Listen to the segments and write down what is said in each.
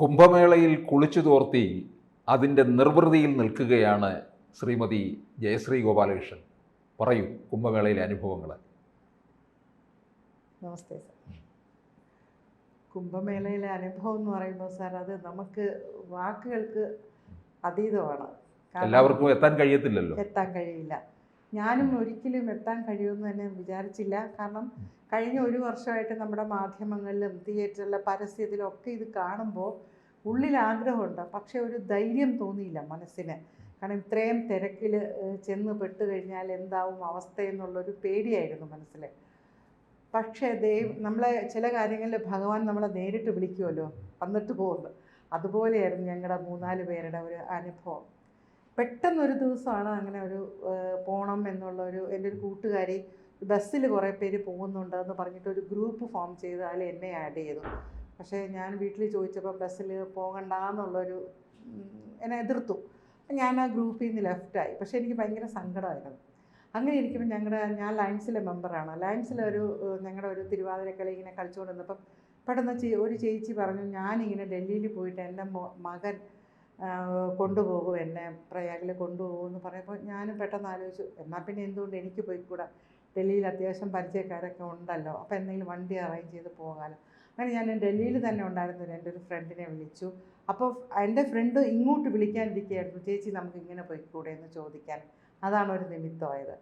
കുംഭമേളയിൽ കുളിച്ചു തോർത്തി അതിന്റെ നിർവൃതിയിൽ നിൽക്കുകയാണ് ശ്രീമതി ജയശ്രീ ഗോപാലകൃഷ്ണൻ. പറയൂ കുംഭമേളയിലെ അനുഭവങ്ങൾ നമസ്തേ സാർ. കുംഭമേളയിലെ അനുഭവം എന്ന് പറയുമ്പോൾ സാർ അത് നമുക്ക് വാക്കുകൾക്ക് അതീതമാണ്. എല്ലാവർക്കും എത്താൻ കഴിയത്തില്ലല്ലോ. എത്താൻ കഴിയില്ല. ഞാനും ഒരിക്കലും എത്താൻ കഴിയുമെന്ന് തന്നെ വിചാരിച്ചില്ല. കാരണം കഴിഞ്ഞ ഒരു വർഷമായിട്ട് നമ്മുടെ മാധ്യമങ്ങളിലും തിയേറ്ററിലെ പരസ്യത്തിലും ഒക്കെ ഇത് കാണുമ്പോൾ ഉള്ളിൽ ആഗ്രഹമുണ്ട് പക്ഷേ ഒരു ധൈര്യം തോന്നിയില്ല മനസ്സിന്. കാരണം ഇത്രയും തിരക്കിൽ ചെന്ന് പെട്ട് കഴിഞ്ഞാൽ എന്താവും അവസ്ഥ എന്നുള്ളൊരു പേടിയായിരുന്നു മനസ്സിൽ പക്ഷേ ദൈവം നമ്മളെ ചില കാര്യങ്ങളിൽ ഭഗവാൻ നമ്മളെ നേരിട്ട് വിളിക്കുമല്ലോ വന്നിട്ട് പോകുന്നു. അതുപോലെയായിരുന്നു ഞങ്ങളുടെ മൂന്നാൽ പേരുടെ ഒരു അനുഭവം. പെട്ടെന്നൊരു ദിവസമാണ് അങ്ങനെ ഒരു പോകണം എന്നുള്ള ഒരു എന്റെ ഒരു കൂട്ടുകാരി ബസ്സിൽ കുറേ പേര് പോകുന്നുണ്ടെന്ന് പറഞ്ഞിട്ട് ഒരു ഗ്രൂപ്പ് ഫോം ചെയ്ത് അതിൽ എന്നെ ആഡ് ചെയ്തു. പക്ഷേ ഞാൻ വീട്ടിൽ ചോദിച്ചപ്പോൾ ബസ്സിൽ പോകണ്ട എന്നുള്ളൊരു എന്നെ എതിർത്തു. ഞാൻ ആ ഗ്രൂപ്പിൽ നിന്ന് ലെഫ്റ്റായി പക്ഷേ എനിക്ക് ഭയങ്കര സങ്കടമായിരുന്നു. അങ്ങനെ ഇരിക്കുമ്പോൾ ഞങ്ങളുടെ ഞാൻ ലയൻസിലെ മെമ്പറാണ്. ലയൻസിലെ ഒരു ഞങ്ങളുടെ ഒരു തിരുവാതിരക്കളി ഇങ്ങനെ കളിച്ചുകൊണ്ടിരുന്നപ്പം പെട്ടെന്ന് ചേ ഒരു ചേച്ചി പറഞ്ഞു ഞാനിങ്ങനെ ഡൽഹിയിൽ പോയിട്ട് എന്റെ മകൻ കൊണ്ടുപോകും എന്നെ പ്രയാഗിൽ കൊണ്ടുപോകും എന്ന് പറയുമ്പോൾ ഞാനും പെട്ടെന്ന് ആലോചിച്ചു എന്നാൽ പിന്നെ എന്തുകൊണ്ട് എനിക്ക് പോയിക്കൂടാ? ഡൽഹിയിൽ അത്യാവശ്യം പരിചയക്കാരൊക്കെ ഉണ്ടല്ലോ. അപ്പോൾ എന്തെങ്കിലും വണ്ടി അറേഞ്ച് ചെയ്ത് പോകാമല്ലോ അങ്ങനെ ഞാൻ ഡൽഹിയിൽ തന്നെ ഉണ്ടായിരുന്ന എന്റെ ഒരു ഫ്രണ്ടിനെ വിളിച്ചു. അപ്പോൾ എന്റെ ഫ്രണ്ട് ഇങ്ങോട്ട് വിളിക്കാനിരിക്കുകയായിരുന്നു. ചേച്ചി നമുക്ക് ഇങ്ങനെ പോയിക്കൂടെ? എന്ന് ചോദിക്കാൻ. അതാണ് ഒരു നിമിത്തമായത്.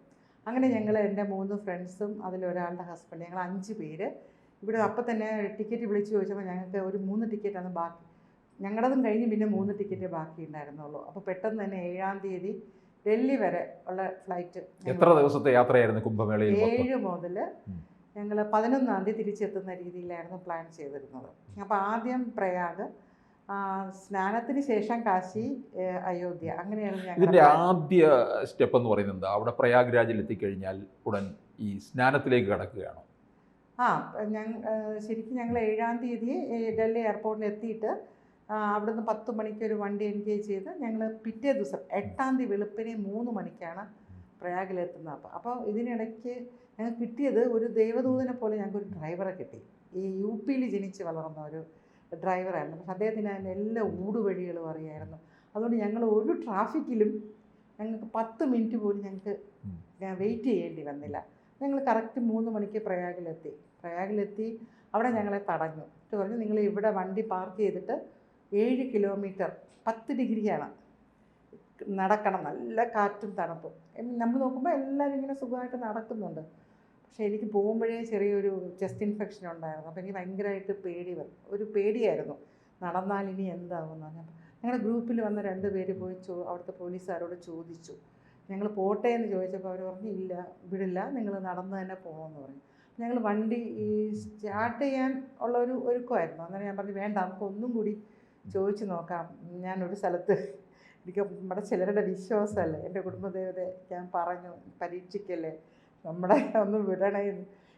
അങ്ങനെ ഞങ്ങൾ എന്റെ മൂന്ന് ഫ്രണ്ട്സും അതിലൊരാളുടെ ഹസ്ബൻഡ് ഞങ്ങൾ അഞ്ച് പേര്. ഇവിടെ അപ്പം തന്നെ ടിക്കറ്റ് വിളിച്ച് ചോദിച്ചപ്പോൾ ഞങ്ങൾക്ക് ഒരു മൂന്ന് ടിക്കറ്റാണ് ബാക്കി. ഞങ്ങളതും കഴിഞ്ഞ് പിന്നെ മൂന്ന് ടിക്കറ്റ് ബാക്കി ഉണ്ടായിരുന്നുള്ളൂ. അപ്പോൾ പെട്ടെന്ന് തന്നെ ഏഴാം തീയതി ഡൽഹി വരെ ഉള്ള ഫ്ലൈറ്റ് എത്ര ദിവസത്തെ യാത്രയായിരുന്നു കുംഭമേളയിൽ ഏഴ് മുതൽ. ഞങ്ങൾ പതിനൊന്നാം തീയതി തിരിച്ചെത്തുന്ന രീതിയിലായിരുന്നു പ്ലാൻ ചെയ്തിരുന്നത്. അപ്പോൾ ആദ്യം പ്രയാഗ് സ്നാനത്തിന് ശേഷം കാശി അയോധ്യ. അങ്ങനെയാണ് ഞങ്ങൾ ഞങ്ങൾ ആദ്യ സ്റ്റെപ്പ് എന്ന് പറയുന്നത് അവിടെ പ്രയാഗ്രാജിൽ എത്തിക്കഴിഞ്ഞാൽ ഉടൻ ഈ സ്നാനത്തിലേക്ക് കടക്കുകയാണോ? ആ ഞങ്ങൾ ശരിക്കും ഞങ്ങൾ ഏഴാം തീയതി ഡൽഹി എയർപോർട്ടിൽ എത്തിയിട്ട് അവിടുന്ന് പത്ത് മണിക്ക് ഒരു വണ്ടി എൻഗേജ് ചെയ്ത് ഞങ്ങൾ പിറ്റേ ദിവസം എട്ടാം തീയതി വെളുപ്പിനെ മൂന്ന് മണിക്കാണ് പ്രയാഗിലെത്തുന്നത്. അപ്പോൾ അപ്പോൾ ഇതിനിടയ്ക്ക് ഞങ്ങൾക്ക് കിട്ടിയത് ഒരു ദൈവദൂതനെ പോലെ ഞങ്ങൾക്ക് ഒരു ഡ്രൈവറെ കിട്ടി. ഈ യു പിയിൽ ജനിച്ച് വളർന്ന ഒരു ഡ്രൈവറായിരുന്നു പക്ഷെ അദ്ദേഹത്തിന് അതിന്റെ എല്ലാ ഊടുവഴികളും അറിയായിരുന്നു. അതുകൊണ്ട് ഞങ്ങൾ ഒരു ട്രാഫിക്കിലും ഞങ്ങൾക്ക് പത്ത് മിനിറ്റ് പോലും ഞങ്ങൾക്ക് ഞാൻ വെയിറ്റ് ചെയ്യേണ്ടി വന്നില്ല. ഞങ്ങൾ കറക്റ്റ് മൂന്ന് മണിക്ക് പ്രയാഗിലെത്തി. പ്രയാഗിലെത്തി അവിടെ ഞങ്ങളെ തടഞ്ഞു. എന്നിട്ട് പറഞ്ഞു നിങ്ങൾ ഇവിടെ വണ്ടി പാർക്ക് ചെയ്തിട്ട് ഏഴ് കിലോമീറ്റർ പത്ത് ഡിഗ്രിയാണ്. നടക്കണം. നല്ല കാറ്റും തണുപ്പും. നമ്മൾ നോക്കുമ്പോൾ എല്ലാവരും ഇങ്ങനെ സുഖമായിട്ട് നടക്കുന്നുണ്ട്. പക്ഷേ എനിക്ക് പോകുമ്പോഴേ ചെറിയൊരു ചെസ്റ്റ് ഇൻഫെക്ഷൻ ഉണ്ടായിരുന്നു. അപ്പോൾ എനിക്ക് ഭയങ്കരമായിട്ട് പേടി വന്നു. ഒരു പേടിയായിരുന്നു. നടന്നാൽ ഇനി എന്താകുമെന്ന് പറഞ്ഞപ്പോൾ ഞങ്ങളുടെ ഗ്രൂപ്പിൽ വന്ന രണ്ട് പേര് പോയി ചോ അവിടുത്തെ പോലീസുകാരോട് ചോദിച്ചു. ഞങ്ങൾ പോട്ടെ എന്ന് ചോദിച്ചപ്പോൾ അവർ പറഞ്ഞു ഇല്ല വിടില്ല. നിങ്ങൾ നടന്ന് തന്നെ പോകണമെന്ന് പറഞ്ഞു. ഞങ്ങൾ വണ്ടി ഈ സ്റ്റാർട്ട് ചെയ്യാൻ ഉള്ള ഒരു ഒരുക്കമായിരുന്നു. അങ്ങനെ ഞാൻ പറഞ്ഞു വേണ്ട നമുക്ക് ഒന്നും കൂടി ചോദിച്ചു നോക്കാം. ഞാനൊരു സ്ഥലത്ത് എനിക്ക് നമ്മുടെ ചിലരുടെ വിശ്വാസമല്ലേ? എന്റെ കുടുംബദേവത ഞാൻ പറഞ്ഞു പരീക്ഷിക്കല്ലേ? നമ്മുടെ ഒന്ന് വിടണേ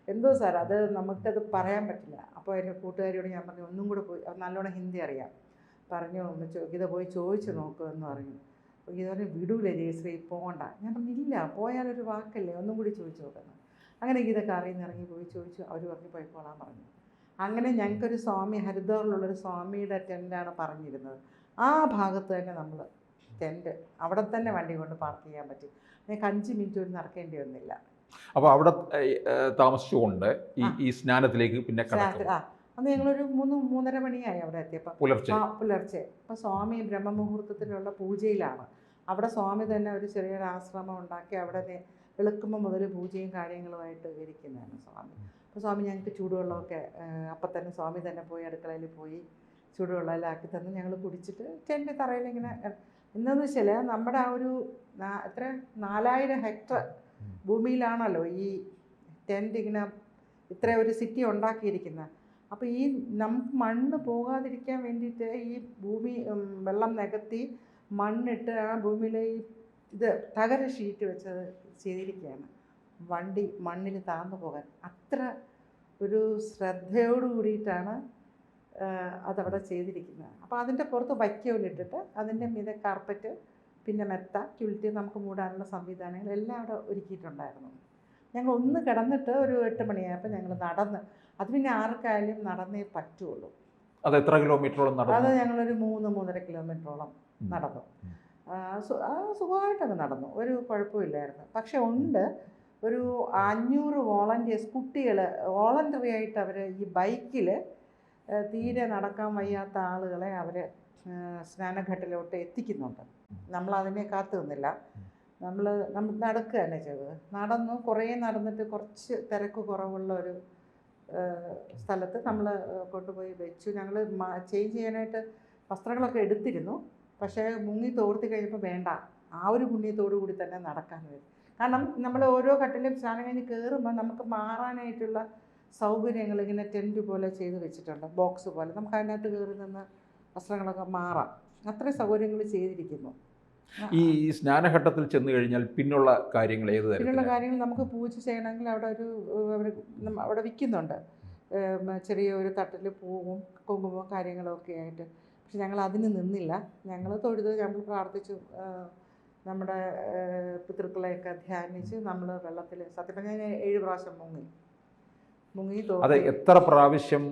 എന്തോ സാർ അത് നമുക്കത് പറയാൻ പറ്റില്ല. അപ്പോൾ എന്റെ കൂട്ടുകാരിയോട് ഞാൻ പറഞ്ഞു ഒന്നും കൂടെ പോയി നല്ലോണം ഹിന്ദി അറിയാം. പറഞ്ഞു ഒന്ന് ഗീത പോയി ചോദിച്ചു നോക്കൂ എന്ന് പറഞ്ഞു. അപ്പോൾ ഗീത പറഞ്ഞു വിടൂലേ ജയശ്രീ പോകണ്ട ഞാൻ പറഞ്ഞു ഇല്ല പോയാലൊരു വാക്കല്ലേ ഒന്നും കൂടി ചോദിച്ചു നോക്കണം അങ്ങനെ ഗീത കറിയിൽ നിന്ന് ഇറങ്ങി പോയി ചോദിച്ചു അവർ പറഞ്ഞു പോയിക്കോളാൻ പറഞ്ഞു. അങ്ങനെ ഞങ്ങൾക്കൊരു സ്വാമി ഹരിദ്വാറിലുള്ളൊരു സ്വാമിയുടെ ടെന്റാണ് പറഞ്ഞിരുന്നത്. ആ ഭാഗത്ത് തന്നെ നമ്മൾ ടെന്റ് അവിടെ തന്നെ വണ്ടി കൊണ്ട് പാർക്ക് ചെയ്യാൻ പറ്റി. ഞങ്ങൾക്ക് അഞ്ച് മിനിറ്റ് ഒരു നടക്കേണ്ടി വന്നില്ല. അപ്പോൾ അവിടെ താമസിച്ചുകൊണ്ട് ഈ ഈ സ്നാനത്തിലേക്ക് പിന്നെ കടക്കും. അന്ന് ഞങ്ങളൊരു മൂന്ന് മൂന്നര മണിയായി അവിടെ എത്തിയപ്പോൾ പുലർച്ചെ. പുലർച്ചെ. അപ്പോൾ സ്വാമി ബ്രഹ്മമുഹൂർത്തത്തിലുള്ള പൂജയിലാണ്. അവിടെ സ്വാമി തന്നെ ഒരു ചെറിയൊരു ആശ്രമം ഉണ്ടാക്കി അവിടെ വെളുക്കുമ്പോൾ മുതൽ പൂജയും കാര്യങ്ങളുമായിട്ട് ഇരിക്കുന്നതാണ് സ്വാമി. അപ്പോൾ സ്വാമി ഞങ്ങൾക്ക് ചൂടുവെള്ളമൊക്കെ അപ്പം തന്നെ സ്വാമി തന്നെ പോയി അടുക്കളയിൽ പോയി ചൂടുവെള്ളമെല്ലാം ആക്കി തന്ന് ഞങ്ങൾ കുടിച്ചിട്ട് ടെന്റ് തറയിൽ ഇങ്ങനെ എന്താണെന്ന് വെച്ചാൽ നമ്മുടെ ആ ഒരു എത്ര? നാലായിരം ഹെക്ടർ. ഭൂമിയിലാണല്ലോ ഈ ടെന്റ് ഇങ്ങനെ ഇത്ര ഒരു സിറ്റി ഉണ്ടാക്കിയിരിക്കുന്നത്. അപ്പോൾ ഈ നമുക്ക് മണ്ണ് പോകാതിരിക്കാൻ വേണ്ടിയിട്ട് ഈ ഭൂമി വെള്ളം നികത്തി മണ്ണിട്ട് ആ ഭൂമിയിലെ ഈ ഇത് തകര ഷീറ്റ് വെച്ചത് ചെയ്തിരിക്കുകയാണ്. വണ്ടി മണ്ണിൽ താന്നു പോകാൻ. അത്ര ഒരു ശ്രദ്ധയോട് കൂടിയിട്ടാണ് അതവിടെ ചെയ്തിരിക്കുന്നത്. അപ്പോൾ അതിന്റെ പുറത്ത് വൈക്കോലിട്ടിട്ട് അതിന്റെ മീതെ കാർപ്പറ്റ് പിന്നെ മെത്ത ക്യുൽറ്റ് നമുക്ക് മൂടാനുള്ള സംവിധാനങ്ങൾ എല്ലാം അവിടെ ഒരുക്കിയിട്ടുണ്ടായിരുന്നു. ഞങ്ങൾ ഒന്ന് കിടന്നിട്ട് ഒരു എട്ട് മണിയായപ്പോൾ ഞങ്ങൾ നടന്ന് അത് പിന്നെ ആർക്കായാലും നടന്നേ പറ്റുള്ളൂ. അത് എത്ര കിലോമീറ്ററോളം നടന്നു? അത് ഞങ്ങളൊരു മൂന്ന് മൂന്നര കിലോമീറ്ററോളം നടന്നു. ഉം. ആ, സു- സുഖമായിട്ടൊക്കെ നടന്നു. ഒരു കുഴപ്പമില്ലായിരുന്നു. പക്ഷെ ഉണ്ട് ഒരു അഞ്ഞൂറ് വോളണ്ടിയേഴ്സ് കുട്ടികൾ വോളണ്ടറി ആയിട്ട് അവർ ഈ ബൈക്കിൽ തീരെ നടക്കാൻ വയ്യാത്ത ആളുകളെ അവർ സ്നാനഘട്ടിലോട്ട് എത്തിക്കുന്നുണ്ട്. നമ്മൾ അതിനെ കാത്തു നിന്നില്ല. നമ്മൾ നമ്മൾ നടക്കുക തന്നെ ചെയ്തത്. നടന്നു കുറേ നടന്നിട്ട് കുറച്ച് തിരക്ക് കുറവുള്ള ഒരു സ്ഥലത്ത് നമ്മൾ കൊണ്ടുപോയി വെച്ചു. ഞങ്ങൾ ചേഞ്ച് ചെയ്യാനായിട്ട് വസ്ത്രങ്ങളൊക്കെ എടുത്തിരുന്നു. പക്ഷേ മുങ്ങി തോർത്തി കഴിഞ്ഞപ്പോൾ വേണ്ട. ആ ഒരു പുണ്യത്തോടു കൂടി തന്നെ നടക്കാൻ വരും. കാരണം നമ്മൾ ഓരോ ഘട്ടിലും സ്നാനം കഴിഞ്ഞ് കയറുമ്പോൾ നമുക്ക് മാറാനായിട്ടുള്ള സൗകര്യങ്ങൾ ഇങ്ങനെ ടെന്റ് പോലെ ചെയ്ത് വെച്ചിട്ടുണ്ട്. ബോക്സ് പോലെ. നമുക്ക് അതിനകത്ത് കയറി നിന്ന് വസ്ത്രങ്ങളൊക്കെ മാറാം. അത്രയും സൗകര്യങ്ങൾ ചെയ്തിരിക്കുന്നു. ഈ സ്നാനഘട്ടത്തിൽ ചെന്ന് കഴിഞ്ഞാൽ പിന്നുള്ള കാര്യങ്ങൾ ഏത് പിന്നുള്ള കാര്യങ്ങൾ നമുക്ക് പൂജ ചെയ്യണമെങ്കിൽ അവിടെ ഒരു അവിടെ വിൽക്കുന്നുണ്ട്. ചെറിയ ഒരു തട്ടിൽ പൂവും കുങ്കുമവും കാര്യങ്ങളൊക്കെ ആയിട്ട്. പക്ഷെ ഞങ്ങൾ അതിന് നിന്നില്ല. ഞങ്ങൾ തൊഴുത് ഞങ്ങൾ പ്രാർത്ഥിച്ചു. നമ്മുടെ പിതൃക്കളെയൊക്കെ ധ്യാനിച്ച് നമ്മൾ വെള്ളത്തിൽ സത്യം പറഞ്ഞാൽ ഏഴ് പ്രാവശ്യം മുങ്ങി. മുങ്ങി അത് എത്ര പ്രാവശ്യം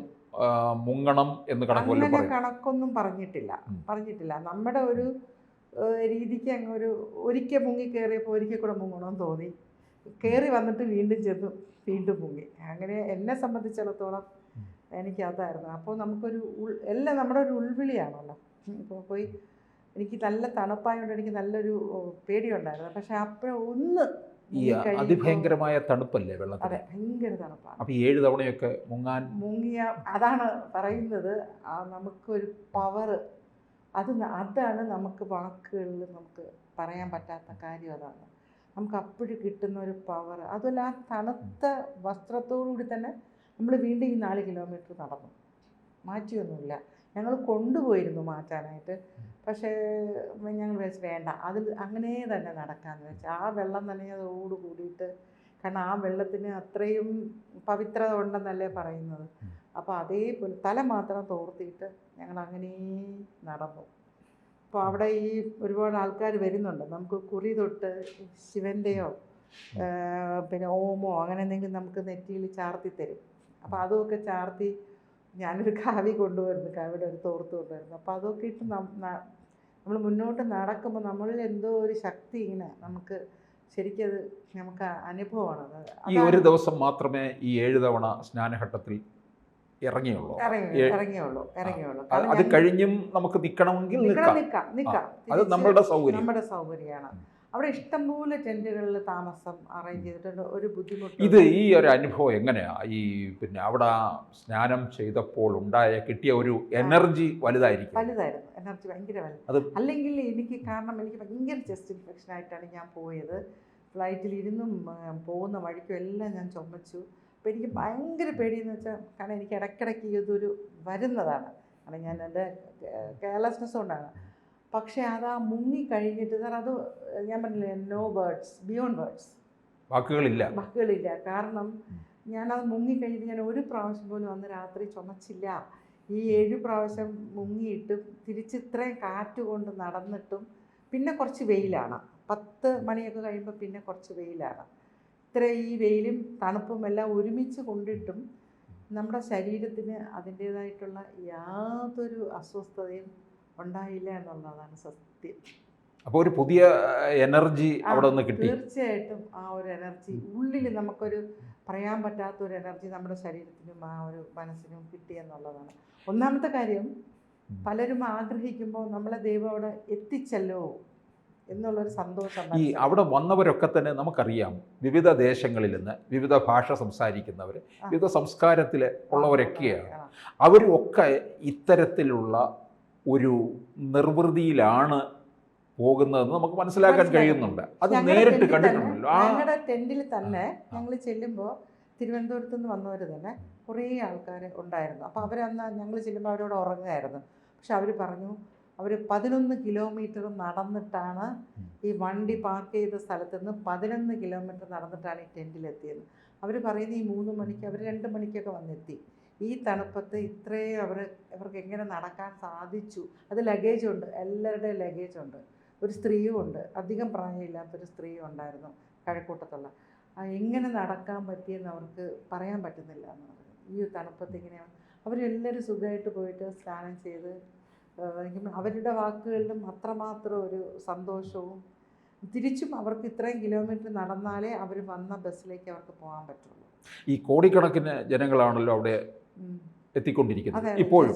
മുങ്ങണം എന്ന് കണക്ക് അങ്ങനെ കണക്കൊന്നും പറഞ്ഞിട്ടില്ല. പറഞ്ഞിട്ടില്ല. നമ്മുടെ ഒരു രീതിക്ക് അങ്ങ് ഒരു ഒരിക്കൽ മുങ്ങി കയറിയപ്പോൾ ഒരിക്കൽ കൂടെ മുങ്ങണമെന്ന് തോന്നി. കയറി വന്നിട്ട് വീണ്ടും ചെന്നു വീണ്ടും മുങ്ങി. അങ്ങനെ എന്നെ സംബന്ധിച്ചിടത്തോളം എനിക്കതായിരുന്നു. അപ്പോൾ നമുക്കൊരു ഉൾ എല്ലാം നമ്മുടെ ഒരു ഉൾവിളിയാണല്ലോ. ഇപ്പോൾ പോയി എനിക്ക് നല്ല തണുപ്പായതുകൊണ്ട് എനിക്ക് നല്ലൊരു പേടിയുണ്ടായിരുന്നു. പക്ഷേ അപ്പോൾ ഒന്ന് ഈ അതിഭയങ്കരമായ തണുപ്പല്ലേ വെള്ളത്തിൽ അതെ ഭയങ്കര തണുപ്പാണ്. അപ്പൊ ഏഴ് തവണയൊക്കെ മുങ്ങാൻ മുങ്ങിയ അതാണ് പറയുന്നത്. ആ നമുക്കൊരു പവർ അത് അതാണ് നമുക്ക് വാക്കുകളിൽ നമുക്ക് പറയാൻ പറ്റാത്ത കാര്യം അതാണ്. നമുക്ക് അപ്പോഴും കിട്ടുന്ന ഒരു പവർ അതുമല്ല ആ തണുത്ത വസ്ത്രത്തോടുകൂടി തന്നെ നമ്മൾ വീണ്ടും ഈ നാല് കിലോമീറ്റർ നടന്നു. മാറ്റിയൊന്നുമില്ല. ഞങ്ങൾ കൊണ്ടുപോയിരുന്നു മാറ്റാനായിട്ട്. പക്ഷേ ഞങ്ങൾ വെച്ച് വേണ്ട. അതിൽ അങ്ങനെ തന്നെ നടക്കാമെന്ന് വെച്ച് ആ വെള്ളം നനഞ്ഞതോട് കൂടിയിട്ട് കാരണം ആ വെള്ളത്തിന് അത്രയും പവിത്രത ഉണ്ടെന്നല്ലേ പറയുന്നത്. അപ്പോൾ അതേപോലെ തല മാത്രം തോർത്തിയിട്ട് ഞങ്ങൾ അങ്ങനെ നടന്നു. അപ്പോൾ അവിടെ ഈ ഒരുപാട് ആൾക്കാർ വരുന്നുണ്ട്. നമുക്ക് കുറി തൊട്ട് ശിവന്റെയോ പിന്നെ ഓമോ അങ്ങനെ എന്തെങ്കിലും നമുക്ക് നെറ്റിയിൽ ചാർത്തി തരും. അപ്പോൾ അതുമൊക്കെ ചാർത്തി ഞാനൊരു കാവി കൊണ്ടുവരുന്നു. കാവിയുടെ ഒരു തോർത്ത് കൊണ്ടുവരുന്നു. അപ്പോൾ അതൊക്കെ ഇട്ട് നമ്മൾ മുന്നോട്ട് നടക്കുമ്പോൾ നമ്മളിൽ എന്തോ ഒരു ശക്തി ഇങ്ങനെ നമുക്ക് ശരിക്കത് നമുക്ക് അനുഭവമാണ്. ഈ ഒരു ദിവസം മാത്രമേ ഈ ഏഴ് തവണ സ്നാനഘട്ടത്തിൽ ഇറങ്ങിയുള്ളൂ. ഇറങ്ങിയുള്ളൂ. ഇറങ്ങിയുള്ളൂ. അത് കഴിഞ്ഞും നമുക്ക് നിൽക്കണമെങ്കിൽ നിൽക്കാം. അത് നമ്മുടെ നമ്മളുടെ സൗകര്യം. നമ്മുടെ സൗകര്യമാണ്. അവിടെ ഇഷ്ടംപോലെ ടെന്റുകളിൽ താമസം അറേഞ്ച് ചെയ്തിട്ടുണ്ട്. ഒരു ബുദ്ധിമുട്ട് ഇത് ഈ ഒരു അനുഭവം എങ്ങനെയാ? ഈ പിന്നെ അവിടെ സ്നാനം ചെയ്തപ്പോൾ ഉണ്ടായ കിട്ടിയ ഒരു എനർജി വലുതായിരിക്കും. വലുതായിരുന്നു. എനർജി ഭയങ്കര വലുത് അല്ലെങ്കിൽ എനിക്ക് കാരണം എനിക്ക് ഭയങ്കര ചെസ്റ്റ് ഇൻഫെക്ഷൻ ആയിട്ടാണ് ഞാൻ പോയത്. ഫ്ലൈറ്റിൽ ഇരുന്നും പോകുന്ന വഴിക്കും എല്ലാം ഞാൻ ചുമച്ചു. അപ്പോൾ എനിക്ക് ഭയങ്കര പേടിയെന്ന് വെച്ചാൽ കാരണം എനിക്ക് ഇടയ്ക്കിടയ്ക്ക് ഇതൊരു വരുന്നതാണ്. കാരണം ഞാൻ എന്റെ കെയർലെസ്നെസ് കൊണ്ടാണ് പക്ഷേ അത് ആ മുങ്ങി കഴിഞ്ഞിട്ട് സാർ അത് ഞാൻ പറഞ്ഞില്ലേ നോ വേർഡ്സ് ബിയോണ്ട് വേർഡ്സ് വാക്കുകളില്ല. വാക്കുകളില്ല. കാരണം ഞാനത് മുങ്ങിക്കഴിഞ്ഞിട്ട് ഞാൻ ഒരു പ്രാവശ്യം പോലും അന്ന് രാത്രി ചുമച്ചില്ല. ഈ ഏഴ് പ്രാവശ്യം മുങ്ങിയിട്ട് തിരിച്ച് ഇത്രയും കാറ്റ് കൊണ്ട് നടന്നിട്ടും പിന്നെ കുറച്ച് വെയിലാണ്. പത്ത് മണിയൊക്കെ കഴിയുമ്പോൾ പിന്നെ കുറച്ച് വെയിലാണ്. ഇത്ര ഈ വെയിലും തണുപ്പും എല്ലാം ഒരുമിച്ച് കൊണ്ടിട്ടും നമ്മുടെ ശരീരത്തിന് അതിന്റേതായിട്ടുള്ള യാതൊരു അസ്വസ്ഥതയും ഉണ്ടായില്ല എന്നുള്ളതാണ് സത്യം. അപ്പോൾ ഒരു പുതിയ എനർജി അവിടെ നിന്ന് കിട്ടി. തീർച്ചയായിട്ടും ആ ഒരു എനർജി ഉള്ളിൽ നമുക്കൊരു പറയാൻ പറ്റാത്ത ഒരു എനർജി നമ്മുടെ ശരീരത്തിനും ആ ഒരു മനസ്സിനും കിട്ടി എന്നുള്ളതാണ്. ഒന്നാമത്തെ കാര്യം പലരും ആഗ്രഹിക്കുമ്പോൾ നമ്മളെ ദൈവം അവിടെ എത്തിച്ചല്ലോ എന്നുള്ളൊരു സന്തോഷം ഈ അവിടെ വന്നവരൊക്കെ തന്നെ നമുക്കറിയാം വിവിധ ദേശങ്ങളിൽ നിന്ന് വിവിധ ഭാഷ സംസാരിക്കുന്നവർ വിവിധ സംസ്കാരത്തിൽ ഉള്ളവരൊക്കെയാണ്. അവരൊക്കെ ഇത്തരത്തിലുള്ള ഒരു നിർവൃതിയിലാണ് പോകുന്നതെന്ന് നമുക്ക് മനസ്സിലാക്കാൻ കഴിയുന്നുണ്ട്. അത് നേരിട്ട് കണ്ടിട്ടുണ്ടല്ലോ. ഞങ്ങളുടെ ടെന്റിൽ തന്നെ. ഞങ്ങൾ ചെല്ലുമ്പോൾ തിരുവനന്തപുരത്ത് നിന്ന് വന്നവർ തന്നെ കുറേ ആൾക്കാർ ഉണ്ടായിരുന്നു. അപ്പോൾ അവരന്ന് ഞങ്ങൾ ചെല്ലുമ്പോൾ അവരോട് ഉറങ്ങുമായിരുന്നു പക്ഷെ അവർ പറഞ്ഞു അവർ പതിനൊന്ന് കിലോമീറ്റർ നടന്നിട്ടാണ് ഈ വണ്ടി പാർക്ക് ചെയ്ത സ്ഥലത്ത് നിന്ന് പതിനൊന്ന് കിലോമീറ്റർ നടന്നിട്ടാണ് ഈ ടെന്റിലെത്തിയത് അവർ പറയുന്ന ഈ മൂന്ന് മണിക്ക് അവർ രണ്ട് മണിക്കൊക്കെ വന്നെത്തി. ഈ തണുപ്പത്ത് ഇത്രയും അവർ അവർക്ക് എങ്ങനെ നടക്കാൻ സാധിച്ചു? അത് ലഗേജ് ഉണ്ട്. എല്ലാവരുടെയും ലഗേജ് ഉണ്ട്. ഒരു സ്ത്രീയും ഉണ്ട്. അധികം പ്രായമില്ലാത്തൊരു സ്ത്രീയും ഉണ്ടായിരുന്നു കഴക്കൂട്ടത്തുള്ള. എങ്ങനെ നടക്കാൻ പറ്റിയെന്ന് അവർക്ക് പറയാൻ പറ്റുന്നില്ല എന്ന് പറഞ്ഞു. ഈ തണുപ്പത്ത് ഇങ്ങനെയാണ് അവരെല്ലാവരും സുഖമായിട്ട് പോയിട്ട് സ്നാനം ചെയ്ത് അവരുടെ വാക്കുകളിലും അത്രമാത്രം ഒരു സന്തോഷവും തിരിച്ചും അവർക്ക് ഇത്രയും കിലോമീറ്റർ നടന്നാലേ അവർ വന്ന ബസ്സിലേക്ക് അവർക്ക് പോകാൻ പറ്റുള്ളൂ. ഈ കോടിക്കണക്കിന് ജനങ്ങളാണല്ലോ അവിടെ. എത്തിക്കൊണ്ടിരിക്കുന്നത് ഇപ്പോഴും.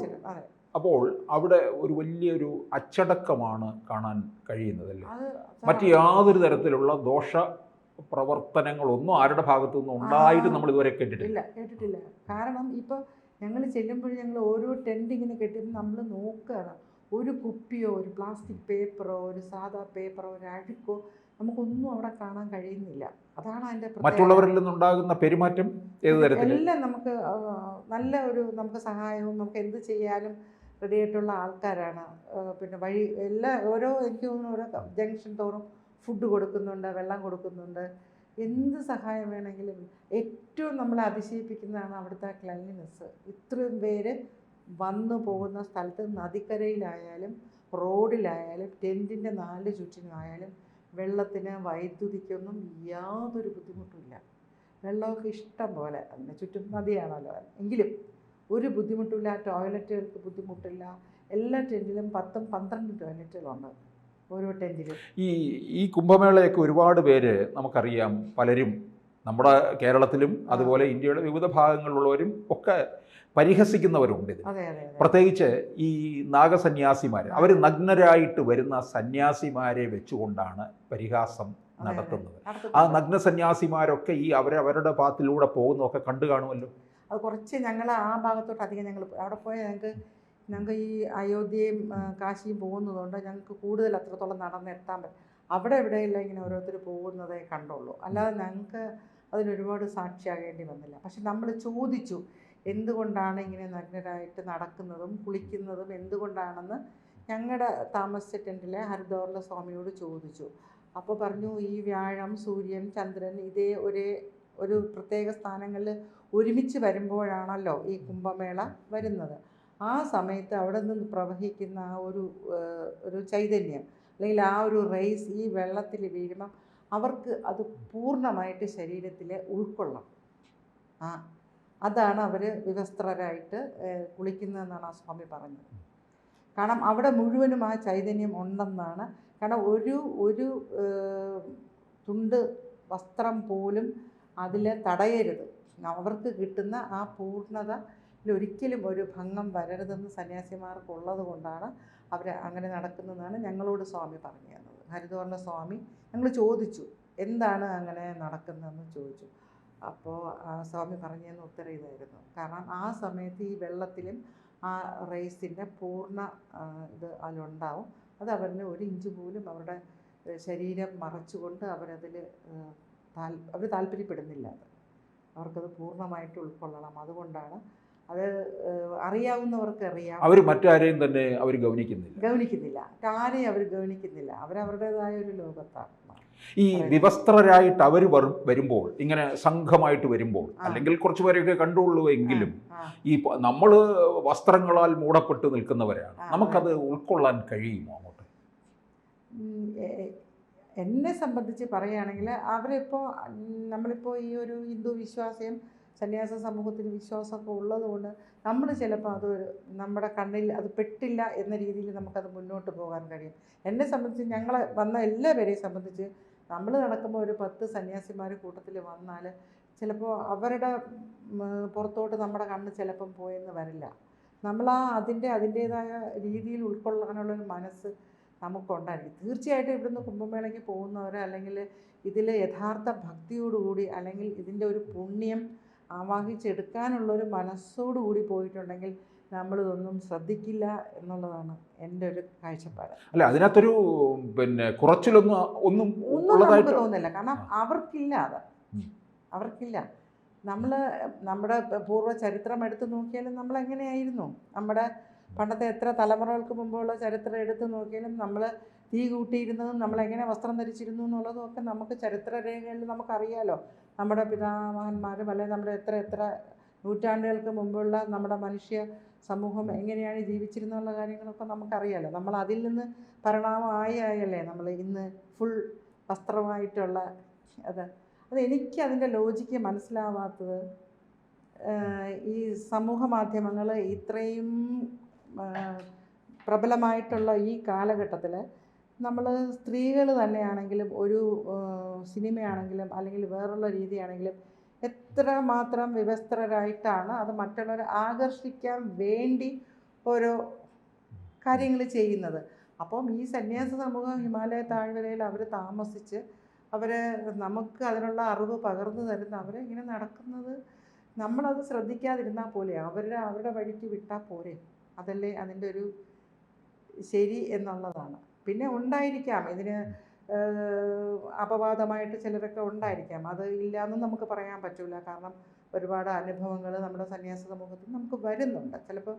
അപ്പോൾ അവിടെ ഒരു വലിയൊരു അച്ചടക്കമാണ് കാണാൻ കഴിയുന്നത് അല്ലേ മറ്റു യാതൊരു തരത്തിലുള്ള ദോഷ പ്രവർത്തനങ്ങളൊന്നും ആരുടെ ഭാഗത്തു നിന്നും ഉണ്ടായിട്ട് നമ്മൾ ഇതുവരെ കേട്ടിട്ടില്ല. കേട്ടിട്ടില്ല. കാരണം ഇപ്പോൾ ഞങ്ങൾ ചെല്ലുമ്പോൾ ഞങ്ങൾ ഓരോ ടെന്റ് ഇങ്ങനെ കെട്ടിയപ്പോൾ നമ്മൾ നോക്കുകയാണ് ഒരു കുപ്പിയോ ഒരു പ്ലാസ്റ്റിക് പേപ്പറോ ഒരു സാധാ പേപ്പറോ ഒരു അഴുക്കോ നമുക്കൊന്നും അവിടെ കാണാൻ കഴിയുന്നില്ല. അതാണ് അതിന്റെ. മറ്റുള്ളവരിൽ നിന്നുണ്ടാകുന്ന പെരുമാറ്റം ഏത് തരത്തിൽ എല്ലാം നമുക്ക് നല്ല ഒരു നമുക്ക് സഹായവും നമുക്ക് എന്ത് ചെയ്യാനും റെഡി ആയിട്ടുള്ള ആൾക്കാരാണ്. പിന്നെ വഴി എല്ലാ ഓരോ എനിക്ക് തോന്നുന്നു ഓരോ ജംഗ്ഷൻ തോറും ഫുഡ് കൊടുക്കുന്നുണ്ട് വെള്ളം കൊടുക്കുന്നുണ്ട്. എന്ത് സഹായം വേണമെങ്കിലും ഏറ്റവും നമ്മളെ അതിശയിപ്പിക്കുന്നതാണ് അവിടുത്തെ ക്ലീൻനെസ് ഇത്രയും പേര് വന്നു പോകുന്ന സ്ഥലത്ത് നദിക്കരയിലായാലും റോഡിലായാലും ടെന്റിന്റെ നാല് ചുറ്റിനുമായാലും വെള്ളത്തിന് വൈദ്യുതിക്കൊന്നും യാതൊരു ബുദ്ധിമുട്ടുമില്ല. വെള്ളമൊക്കെ ഇഷ്ടം പോലെ അതിന് ചുറ്റും നദിയാണല്ലോ. എങ്കിലും ഒരു ബുദ്ധിമുട്ടില്ല ടോയ്ലറ്റുകൾക്ക് ബുദ്ധിമുട്ടില്ല. എല്ലാ ടെന്റിലും പത്തും പന്ത്രണ്ടും ടോയ്ലറ്റുകളുണ്ട് ഓരോ ടെന്റിലും ഈ ഈ കുംഭമേളയൊക്കെ ഒരുപാട് പേര് നമുക്കറിയാം പലരും നമ്മുടെ കേരളത്തിലും അതുപോലെ ഇന്ത്യയുടെ വിവിധ ഭാഗങ്ങളിലുള്ളവരും ഒക്കെ പരിഹസിക്കുന്നവരുണ്ട് ഇത് അതെ അതെ അതെ. പ്രത്യേകിച്ച് ഈ നാഗസന്യാസിമാർ അവർ നഗ്നരായിട്ട് വരുന്ന സന്യാസിമാരെ വെച്ചുകൊണ്ടാണ് പരിഹാസം നടത്തുന്നത്. ആ. നഗ്ന സന്യാസിമാരൊക്കെ ഈ അവരവരുടെ പാത്തിലൂടെ പോകുന്നതൊക്കെ കണ്ടു കാണുമല്ലോ. അത് കുറച്ച് ഞങ്ങൾ ആ ഭാഗത്തോട്ട് അധികം ഞങ്ങൾ അവിടെ പോയാൽ ഞങ്ങൾക്ക് ഞങ്ങൾക്ക് ഈ അയോധ്യയും കാശിയും പോകുന്നതുകൊണ്ട് ഞങ്ങൾക്ക് കൂടുതൽ അത്രത്തോളം നടന്നെത്താൻ പറ്റും അവിടെ എവിടെയെല്ലാം ഇങ്ങനെ ഓരോരുത്തർ പോകുന്നതേ കണ്ടുള്ളൂ. അല്ലാതെ ഞങ്ങൾക്ക് അതിനൊരുപാട് സാക്ഷിയാകേണ്ടി വന്നില്ല. പക്ഷെ നമ്മൾ ചോദിച്ചു എന്തുകൊണ്ടാണ് ഇങ്ങനെ നഗ്നരായിട്ട് നടക്കുന്നതും കുളിക്കുന്നതും എന്തുകൊണ്ടാണെന്ന് ഞങ്ങളുടെ താമസ ടെന്റിലെ ഹരിദ്വാറിലെ സ്വാമിയോട് ചോദിച്ചു. അപ്പോൾ പറഞ്ഞു ഈ വ്യാഴം സൂര്യൻ ചന്ദ്രൻ ഇതേ ഒരേ ഒരു പ്രത്യേക സ്ഥാനങ്ങളിൽ ഒരുമിച്ച് വരുമ്പോഴാണല്ലോ ഈ കുംഭമേള വരുന്നത്. ആ സമയത്ത് അവിടെ നിന്ന് പ്രവഹിക്കുന്ന ആ ഒരു ഒരു ചൈതന്യം അല്ലെങ്കിൽ ആ ഒരു റേസ് ഈ വെള്ളത്തിൽ വീഴുമ്പം അവർക്ക് അത് പൂർണമായിട്ട് ശരീരത്തിൽ ഉൾക്കൊള്ളണം. ആ അതാണ് അവർ വിവസ്ത്രരായിട്ട് കുളിക്കുന്നതെന്നാണ് ആ സ്വാമി പറഞ്ഞത്. കാരണം അവിടെ മുഴുവനും ആ ചൈതന്യം ഉണ്ടെന്നാണ്. കാരണം ഒരു ഒരു തുണ്ട് വസ്ത്രം പോലും അതിൽ തടയരുത്. അവർക്ക് കിട്ടുന്ന ആ പൂർണത ഒരിക്കലും ഒരു ഭംഗം വരരുതെന്ന് സന്യാസിമാർക്കുള്ളത് കൊണ്ടാണ് അവർ അങ്ങനെ നടക്കുന്നതെന്നാണ് ഞങ്ങളോട് സ്വാമി പറഞ്ഞു തന്നത് ഹരിദ്വാറിലെ സ്വാമി ഞങ്ങൾ ചോദിച്ചു എന്താണ് അങ്ങനെ നടക്കുന്നതെന്ന് ചോദിച്ചു? അപ്പോൾ സ്വാമി പറഞ്ഞു തന്ന ഉത്തരം ഇതായിരുന്നു കാരണം ആ സമയത്ത് ഈ വെള്ളത്തിലും ആ റേസിന്റെ പൂർണ ഇത് അതിലുണ്ടാവും. അത് അവരിൽ ഒരു ഇഞ്ച് പോലും അവരുടെ ശരീരം മറച്ചുകൊണ്ട് അവരതിൽ താൽ അവർ താല്പര്യപ്പെടുന്നില്ല അത്. അവർക്കത് പൂർണമായിട്ട് ഉൾക്കൊള്ളണം. അതുകൊണ്ടാണ് അത് അറിയാവുന്നവർക്ക് അറിയാം. അവർ മറ്റാരെയും തന്നെ അവർ ഗൗനിക്കുന്നില്ല. ഗൗനിക്കുന്നില്ല. ആരെയും അവർ ഗൗനിക്കുന്നില്ല. അവരവരുടേതായ ഒരു ലോകത്താണ്. ഈ വിവസ്ത്രരായിട്ട് അവർ വരുമ്പോൾ ഇങ്ങനെ സംഘമായിട്ട് വരുമ്പോൾ അല്ലെങ്കിൽ കുറച്ച് പേരെയൊക്കെ കണ്ടുള്ളൂ എങ്കിലും ഈ നമ്മൾ വസ്ത്രങ്ങളാൽ മൂടപ്പെട്ട് നിൽക്കുന്നവരാണ് നമുക്കത് ഉൾക്കൊള്ളാൻ കഴിയുമോ അങ്ങോട്ട്? എന്നെ സംബന്ധിച്ച് പറയുകയാണെങ്കിൽ അവരിപ്പോൾ നമ്മളിപ്പോൾ ഈ ഒരു ഹിന്ദു വിശ്വാസം സന്യാസ സമൂഹത്തിന് വിശ്വാസമൊക്കെ ഉള്ളതുകൊണ്ട് നമ്മൾ ചിലപ്പോൾ അത് നമ്മുടെ കണ്ണിൽ അത് പെട്ടില്ല എന്ന രീതിയിൽ നമുക്കത് മുന്നോട്ട് പോകാൻ കഴിയും. എന്നെ സംബന്ധിച്ച് ഞങ്ങളെ വന്ന എല്ലാവരെയും സംബന്ധിച്ച് നമ്മൾ നടക്കുമ്പോൾ ഒരു പത്ത് സന്യാസിമാർ കൂട്ടത്തിൽ വന്നാൽ ചിലപ്പോൾ അവരുടെ പുറത്തോട്ട് നമ്മുടെ കണ്ണ് ചിലപ്പം പോയെന്ന് വരില്ല. നമ്മൾ ആ അതിന്റെ അതിന്റേതായ രീതിയിൽ ഉൾക്കൊള്ളാനുള്ള ഒരു മനസ്സ് നമുക്കുണ്ടായിരിക്കും. തീർച്ചയായിട്ടും ഇവിടുന്ന് കുംഭമേളയ്ക്ക് പോകുന്നവർ അല്ലെങ്കിൽ ഇതിൽ യഥാർത്ഥ ഭക്തിയോടുകൂടി അല്ലെങ്കിൽ ഇതിന്റെ ഒരു പുണ്യം ആവാഹിച്ചെടുക്കാനുള്ളൊരു മനസ്സോടുകൂടി പോയിട്ടുണ്ടെങ്കിൽ നമ്മളിതൊന്നും ശ്രദ്ധിക്കില്ല എന്നുള്ളതാണ് എന്റെ ഒരു കാഴ്ചപ്പാട്. അല്ല അതിനകത്തൊരു പിന്നെ കുറച്ചിലൊന്നും ഒന്നും ഉള്ളതായിട്ട് തോന്നില്ല കാരണം അവർക്കില്ല അത്. അവർക്കില്ല. നമ്മൾ നമ്മുടെ പൂർവ ചരിത്രം എടുത്തു നോക്കിയാലും നമ്മൾ എങ്ങനെയായിരുന്നു നമ്മുടെ പണ്ടത്തെ എത്ര തലമുറകൾക്ക് മുമ്പുള്ള ചരിത്രം എടുത്തു നോക്കിയാലും നമ്മൾ തീ കൂട്ടിയിരുന്നതും നമ്മൾ എങ്ങനെ വസ്ത്രം ധരിച്ചിരുന്നു എന്നുള്ളതും ഒക്കെ നമുക്ക് ചരിത്രരേഖകളിൽ നമുക്കറിയാലോ. നമ്മുടെ പിതാമഹന്മാരും അല്ലെങ്കിൽ നമ്മുടെ എത്ര എത്ര നൂറ്റാണ്ടുകൾക്ക് മുമ്പുള്ള നമ്മുടെ മനുഷ്യ സമൂഹം എങ്ങനെയാണ് ജീവിച്ചിരുന്നുള്ള കാര്യങ്ങളൊക്കെ നമുക്കറിയാലോ. നമ്മൾ അതിൽ നിന്ന് പരിണാമമായി ആയല്ലേ നമ്മൾ ഇന്ന് ഫുൾ വസ്ത്രമായിട്ടുള്ള അത്. അത് എനിക്ക് അതിന്റെ ലോജിക്ക് മനസ്സിലാവാത്തത് ഈ സമൂഹ മാധ്യമങ്ങൾ ഇത്രയും പ്രബലമായിട്ടുള്ള ഈ കാലഘട്ടത്തിൽ നമ്മൾ സ്ത്രീകൾ തന്നെയാണെങ്കിലും ഒരു സിനിമയാണെങ്കിലും അല്ലെങ്കിൽ വേറുള്ള രീതിയാണെങ്കിലും എത്ര മാത്രം വിവസ്ത്രരായിട്ടാണ് അത് മറ്റുള്ളവരെ ആകർഷിക്കാൻ വേണ്ടി ഓരോ കാര്യങ്ങൾ ചെയ്യുന്നത്. അപ്പം ഈ സന്യാസ സമൂഹം ഹിമാലയ താഴ്വരയിൽ അവർ താമസിച്ച് അവർ നമുക്ക് അതിനുള്ള അറിവ് പകർന്നു തരുന്ന അവർ ഇങ്ങനെ നടക്കുന്നത് നമ്മളത് ശ്രദ്ധിക്കാതിരുന്നാൽ പോലെ അവരുടെ അവരുടെ വഴിക്ക് വിട്ടാൽ പോരെ. അതല്ലേ അതിന്റെ ഒരു ശരി എന്നുള്ളതാണ്. പിന്നെ ഉണ്ടായിരിക്കാം. ഇതിന് അപവാദമായിട്ട് ചിലരൊക്കെ ഉണ്ടായിരിക്കാം. അത് ഇല്ലയെന്നും നമുക്ക് പറയാൻ പറ്റില്ല കാരണം ഒരുപാട് അനുഭവങ്ങൾ നമ്മുടെ സന്യാസ സമൂഹത്തിൽ നമുക്ക് വരുന്നുണ്ട്. ചിലപ്പോൾ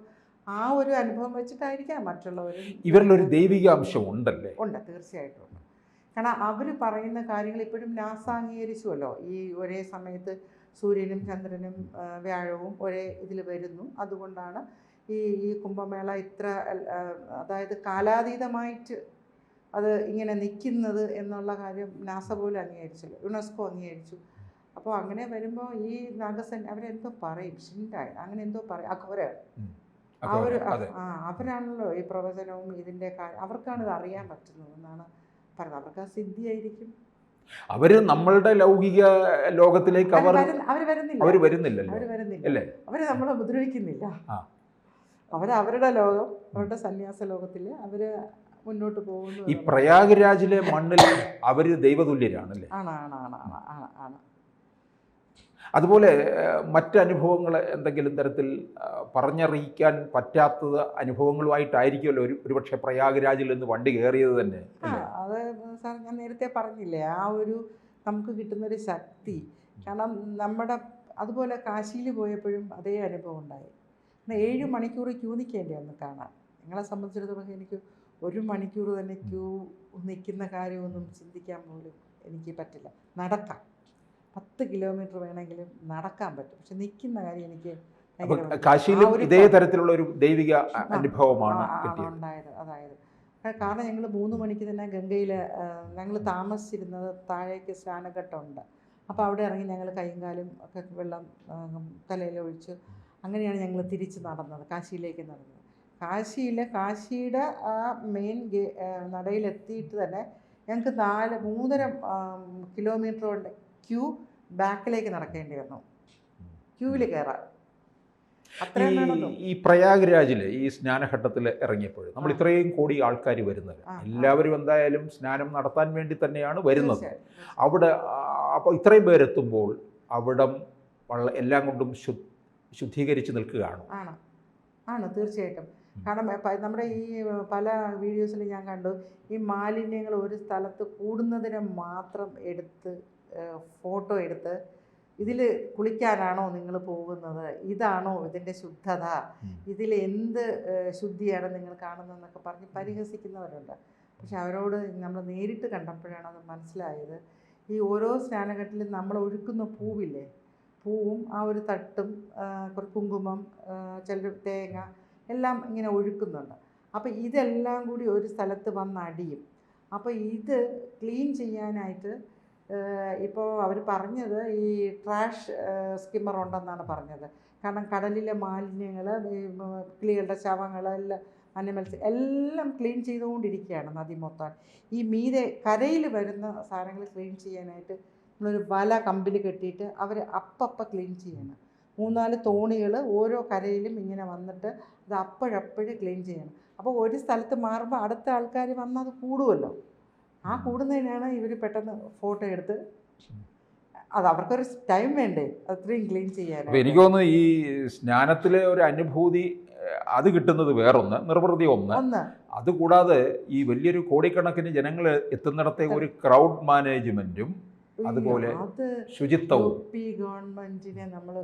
ആ ഒരു അനുഭവം വെച്ചിട്ടായിരിക്കാം മറ്റുള്ളവർ ഇവരിലൊരു ദൈവിക അംശം ഉണ്ടല്ലേ? ഉണ്ട്. തീർച്ചയായിട്ടും ഉണ്ട്. കാരണം അവർ പറയുന്ന കാര്യങ്ങൾ ഇപ്പോഴും നാസാംഗീകരിച്ചുവല്ലോ. ഈ ഒരേ സമയത്ത് സൂര്യനും ചന്ദ്രനും വ്യാഴവും ഒരേ ഇതിൽ വരുന്നു. അതുകൊണ്ടാണ് ഈ ഈ കുംഭമേള ഇത്ര അതായത് കാലാതീതമായിട്ട് അത് ഇങ്ങനെ നിൽക്കുന്നത് എന്നുള്ള കാര്യം നാസ പോലും അംഗീകരിച്ചല്ലോ. യുനെസ്കോ അംഗീകരിച്ചു. അപ്പോൾ അങ്ങനെ വരുമ്പോൾ ഈ നാഗസൻ അവരെന്തോ പറയും ഷിൻഡായി അങ്ങനെ എന്തോ പറയും അഘോരാണ് അവർ ആ അവരാണല്ലോ ഈ പ്രവചനവും ഇതിന്റെ കാര്യം അവർക്കാണ് ഇത് അറിയാൻ പറ്റുന്നത് എന്നാണ് പറയുന്നത്. അവർക്ക് ആ സിദ്ധിയായിരിക്കും അവർ നമ്മളുടെ ലൗകിക ലോകത്തിലേക്ക് അവർ അവർ വരുന്നില്ല. അവർ വരുന്നില്ലല്ലോ. അവർ വരുന്നില്ല. അവർ നമ്മളെ ഉപദ്രവിക്കുന്നില്ല. അവർ അവരുടെ ലോകം അവരുടെ സന്യാസ ലോകത്തിൽ അവർ മുന്നോട്ട് പോകുന്നു ഈ. പ്രയാഗ്രാജിലെ മണ്ണിൽ അവർ ദൈവതുല്യരാണല്ലേ? ആണ് ആണ് ആണ് ആണ് ആണ് ആണ്. അതുപോലെ മറ്റനുഭവങ്ങൾ മറ്റ് അനുഭവങ്ങൾ എന്തെങ്കിലും തരത്തിൽ പറഞ്ഞറിയിക്കാൻ പറ്റാത്തത് അനുഭവങ്ങളുമായിട്ടായിരിക്കുമല്ലോ ഒരു ഒരുപക്ഷെ പ്രയാഗ്രാജിൽ നിന്ന് വണ്ടി കയറിയത് തന്നെ അത് സാർ ഞാൻ നേരത്തെ പറഞ്ഞില്ലേ ആ ഒരു നമുക്ക് കിട്ടുന്നൊരു ശക്തി. കാരണം നമ്മുടെ അതുപോലെ കാശിയിൽ പോയപ്പോഴും അതേ അനുഭവം ഉണ്ടായി. ഏഴ് മണിക്കൂർ ക്യൂ നിൽക്കേണ്ടി വന്ന് കാണാൻ. ഞങ്ങളെ സംബന്ധിച്ചിടത്തോളം എനിക്ക് ഒരു മണിക്കൂർ തന്നെ ക്യൂ നിൽക്കുന്ന കാര്യമൊന്നും ചിന്തിക്കാൻ പോലും എനിക്ക് പറ്റില്ല. നടക്കാം. പത്ത് കിലോമീറ്റർ വേണമെങ്കിലും നടക്കാൻ പറ്റും. പക്ഷെ നിൽക്കുന്ന കാര്യം എനിക്ക് കാശിയിലും ഇതേ തരത്തിലുള്ള ഒരു ദൈവിക അനുഭവമാണ് ഉണ്ടായത് അതായത്. കാരണം ഞങ്ങൾ മൂന്ന് മണിക്ക് തന്നെ ഗംഗയിൽ ഞങ്ങൾ താമസിച്ചിരുന്നത് താഴേക്ക് സ്നാനഘട്ടമുണ്ട്. അപ്പോൾ അവിടെ ഇറങ്ങി ഞങ്ങൾ കൈയും കാലും ഒക്കെ വെള്ളം തലയിൽ ഒഴിച്ച് അങ്ങനെയാണ് ഞങ്ങൾ തിരിച്ച് നടന്നത് കാശിയിലേക്ക് നടന്നത്. കാശിയിലെ കാശിയുടെ ആ മെയിൻ ഗേ നടയിലെത്തിയിട്ട് തന്നെ ഞങ്ങൾക്ക് നാല് മൂന്നര കിലോമീറ്റർ കൊണ്ട് ക്യൂ ബാക്കിലേക്ക് നടക്കേണ്ടി വന്നു. ക്യൂവിൽ കയറാൻ ഈ പ്രയാഗ്രാജിൽ ഈ സ്നാനഘട്ടത്തിൽ ഇറങ്ങിയപ്പോൾ നമ്മൾ ഇത്രയും കോടി ആൾക്കാർ വരുന്നത്. എല്ലാവരും എന്തായാലും സ്നാനം നടത്താൻ വേണ്ടി തന്നെയാണ് വരുന്നത്. അവിടെ അപ്പോൾ ഇത്രയും പേരെത്തുമ്പോൾ അവിടം എല്ലാം കൊണ്ടും ശുദ്ധീകരിച്ച് നിൽക്കുകയാണ്? ആണ്. ആണ് തീർച്ചയായിട്ടും. കാരണം നമ്മുടെ ഈ പല വീഡിയോസിൽ ഞാൻ കണ്ടു ഈ മാലിന്യങ്ങൾ ഒരു സ്ഥലത്ത് കൂടുന്നതിനെ മാത്രം എടുത്ത് ഫോട്ടോ എടുത്ത് ഇതിൽ കുളിക്കാനാണോ നിങ്ങൾ പോകുന്നത്? ഇതാണോ ഇതിന്റെ ശുദ്ധത. ഇതിൽ എന്ത് ശുദ്ധിയാണ് നിങ്ങൾ കാണുന്നതെന്നൊക്കെ പറഞ്ഞ് പരിഹസിക്കുന്നവരുണ്ട്. പക്ഷെ അവരോട് നമ്മൾ നേരിട്ട് കണ്ടപ്പോഴാണ് അത് മനസ്സിലായത്. ഈ ഓരോ സ്നാനഘട്ടിലും നമ്മൾ ഒഴുക്കുന്ന പൂവില്ലേ? പൂവും ആ ഒരു തട്ടും കുങ്കുമം ചില തേങ്ങ എല്ലാം ഇങ്ങനെ ഒഴുക്കുന്നുണ്ട്. അപ്പോൾ ഇതെല്ലാം കൂടി ഒരു സ്ഥലത്ത് വന്ന് അടിയും. അപ്പോൾ ഇത് ക്ലീൻ ചെയ്യാനായിട്ട് ഇപ്പോൾ അവർ പറഞ്ഞത് ഈ ട്രാഷ് സ്കിമ്മർ ഉണ്ടെന്നാണ് പറഞ്ഞത്. കാരണം കടലിലെ മാലിന്യങ്ങൾ കിളികളുടെ ശവങ്ങൾ എല്ലാം അനിമൽസ് എല്ലാം ക്ലീൻ ചെയ്തുകൊണ്ടിരിക്കുകയാണ് നദി മൊത്തം. ഈ മീതെ കരയിൽ വരുന്ന സാധനങ്ങൾ ക്ലീൻ ചെയ്യാനായിട്ട് നമ്മളൊരു വല കമ്പിൽ കെട്ടിയിട്ട് അവർ അപ്പപ്പം ക്ലീൻ ചെയ്യണം. മൂന്നാൽ തോണികൾ ഓരോ കരയിലും ഇങ്ങനെ വന്നിട്ട് അത് അപ്പോഴപ്പോഴും ക്ലീൻ ചെയ്യണം. അപ്പോൾ ഒരു സ്ഥലത്ത് മാറുമ്പോൾ അടുത്ത ആൾക്കാർ വന്നാൽ അത് കൂടുമല്ലോ ആ കൂടുന്നതിനാണ് ഇവർ പെട്ടെന്ന് ഫോട്ടോ എടുത്ത് അത് അവർക്കൊരു ടൈം വേണ്ടേ? അത്രയും ക്ലീൻ ചെയ്യാൻ എനിക്ക് തോന്നുന്നു ഈ സ്നാനത്തിലെ ഒരു അനുഭൂതി അത് കിട്ടുന്നത് വേറൊന്ന് നിർവൃതി ഒന്ന്. അതുകൂടാതെ ഈ വലിയൊരു കോടിക്കണക്കിന് ജനങ്ങൾ എത്തുന്നിടത്തെ ഒരു ക്രൗഡ് മാനേജ്മെന്റും അതുപോലെ ശുചിത്വവും. ഗവൺമെന്റിനെ നമ്മൾ.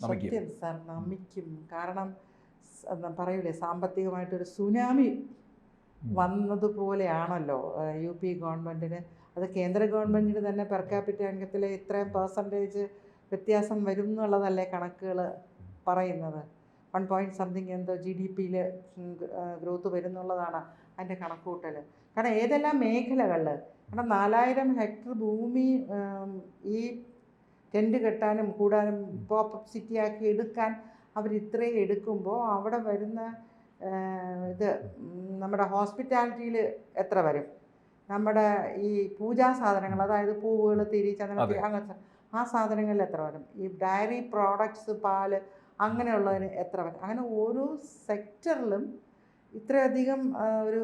സത്യം സാർ നമിക്കും. കാരണം പറയൂലേ സാമ്പത്തികമായിട്ടൊരു സുനാമി വന്നതുപോലെയാണല്ലോ യു പി ഗവൺമെന്റിന് അത് കേന്ദ്ര ഗവൺമെന്റിന് തന്നെ പെർ ക്യാപിറ്റ അംഗത്തിലെ ഇത്രയും പേഴ്സന്റേജ് വ്യത്യാസം വരും എന്നുള്ളതല്ലേ കണക്കുകൾ പറയുന്നത്. വൺ പോയിന്റ് സംതിങ് എന്തോ ജി ഡി പിയിൽ ഗ്രോത്ത് വരും എന്നുള്ളതാണ് അതിന്റെ കണക്കുകൂട്ടൽ കാരണം ഏതെല്ലാം മേഖലകളിൽ കാരണം നാലായിരം ഹെക്ടർ ഭൂമി ഈ ടെന്റ് കെട്ടാനും കൂടാനും പോപ്പപ്പ് സിറ്റിയാക്കി എടുക്കാൻ അവർ ഇത്രയും എടുക്കുമ്പോൾ അവിടെ വരുന്ന ഇത് നമ്മുടെ ഹോസ്പിറ്റാലിറ്റിയിൽ എത്ര വരും? നമ്മുടെ ഈ പൂജാ സാധനങ്ങൾ അതായത് പൂവുകൾ തിരി ചന്ദനത്തിരി. അങ്ങനത്തെ ആ സാധനങ്ങളിൽ എത്ര വരും? ഈ ഡയറി പ്രോഡക്ട്സ് പാൽ അങ്ങനെയുള്ളതിന് എത്ര വരും? അങ്ങനെ ഓരോ സെക്ടറിലും ഇത്രയധികം ഒരു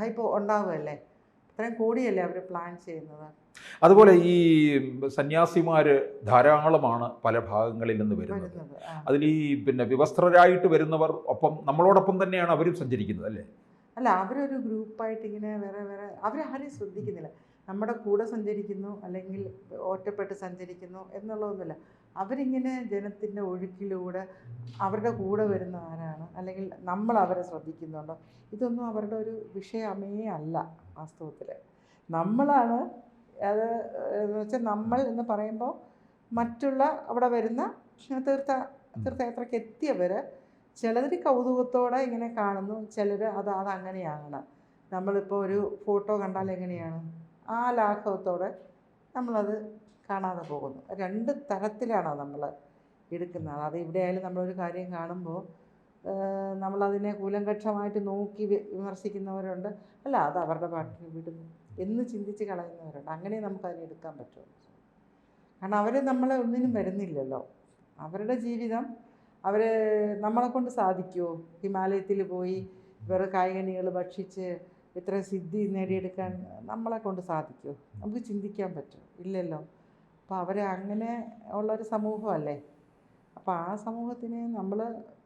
ഹൈപ്പോ ഉണ്ടാവുമല്ലേ ഇത്രയും കൂടിയല്ലേ അവർ പ്ലാൻ ചെയ്യുന്നത്? അതുപോലെ ഈ സന്യാസിമാർ ധാരാളമാണ് പല ഭാഗങ്ങളിൽ നിന്ന് വരുന്നത്. വരുന്നത് അതിൽ ഈ പിന്നെ വിവസ്ത്രരായിട്ട് വരുന്നവർ ഒപ്പം നമ്മളോടൊപ്പം തന്നെയാണ് അവരും സഞ്ചരിക്കുന്നത് അല്ലേ? അല്ല അവരൊരു ഗ്രൂപ്പായിട്ട് ഇങ്ങനെ വേറെ വേറെ അവരാരെയും ശ്രദ്ധിക്കുന്നില്ല. നമ്മുടെ കൂടെ സഞ്ചരിക്കുന്നു അല്ലെങ്കിൽ ഒറ്റപ്പെട്ട് സഞ്ചരിക്കുന്നു എന്നുള്ളതൊന്നുമില്ല. അവരിങ്ങനെ ജനത്തിന്റെ ഒഴുക്കിലൂടെ അവരുടെ കൂടെ വരുന്ന ആരാണ് അല്ലെങ്കിൽ നമ്മൾ അവരെ ശ്രദ്ധിക്കുന്നുണ്ടോ? ഇതൊന്നും അവരുടെ ഒരു വിഷയമേ അല്ല. വാസ്തവത്തിൽ നമ്മളാണ് അത് എന്ന് വെച്ചാൽ നമ്മൾ എന്ന് പറയുമ്പോൾ മറ്റുള്ള അവിടെ വരുന്ന തീർത്ഥ തീർത്ഥയാത്രയ്ക്ക് എത്തിയവർ ചിലർ കൗതുകത്തോടെ ഇങ്ങനെ കാണുന്നു ചിലർ അത് അതങ്ങനെയാണ് നമ്മളിപ്പോൾ ഒരു ഫോട്ടോ കണ്ടാൽ എങ്ങനെയാണ്? ആ ലാഘവത്തോടെ നമ്മളത് കാണാതെ പോകുന്നു. രണ്ട് തരത്തിലാണ് നമ്മൾ എടുക്കുന്നത്. അത് ഇവിടെ ആയാലും നമ്മളൊരു കാര്യം കാണുമ്പോൾ നമ്മളതിനെ കൂലങ്കക്ഷമായിട്ട് നോക്കി വിമർശിക്കുന്നവരുണ്ട്. അല്ല അത് അവരുടെ പാട്ടിന് വിടുന്നു എന്ന് ചിന്തിച്ച് കളയുന്നവരുണ്ട്. അങ്ങനെ നമുക്കതിനെ എടുക്കാൻ പറ്റുള്ളൂ. കാരണം അവർ നമ്മളെ ഒന്നിനും വരുന്നില്ലല്ലോ. അവരുടെ ജീവിതം അവർ നമ്മളെ കൊണ്ട് സാധിക്കുമോ ഹിമാലയത്തിൽ പോയി വേറെ കായികനികൾ ഭക്ഷിച്ച് ഇത്ര സിദ്ധി നേടിയെടുക്കാൻ നമ്മളെ കൊണ്ട് സാധിക്കുമോ നമുക്ക് ചിന്തിക്കാൻ പറ്റും. ഇല്ലല്ലോ. അപ്പോൾ അവരെ അങ്ങനെ ഉള്ളൊരു സമൂഹമല്ലേ? അപ്പോൾ ആ സമൂഹത്തിനെ നമ്മൾ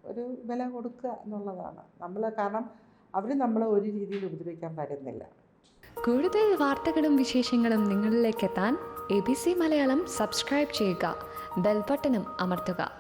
ഒരു വില കൊടുക്കുക എന്നുള്ളതാണ്. നമ്മൾ കാരണം അവർ നമ്മളെ ഒരു രീതിയിൽ ഉപദ്രവിക്കാൻ വരുന്നില്ല. കൂടുതൽ വാർത്തകളും വിശേഷങ്ങളും നിങ്ങളിലേക്ക് എത്താൻ A B C Malayalam subscribe ചെയ്യുക. ബെൽബട്ടനും അമർത്തുക.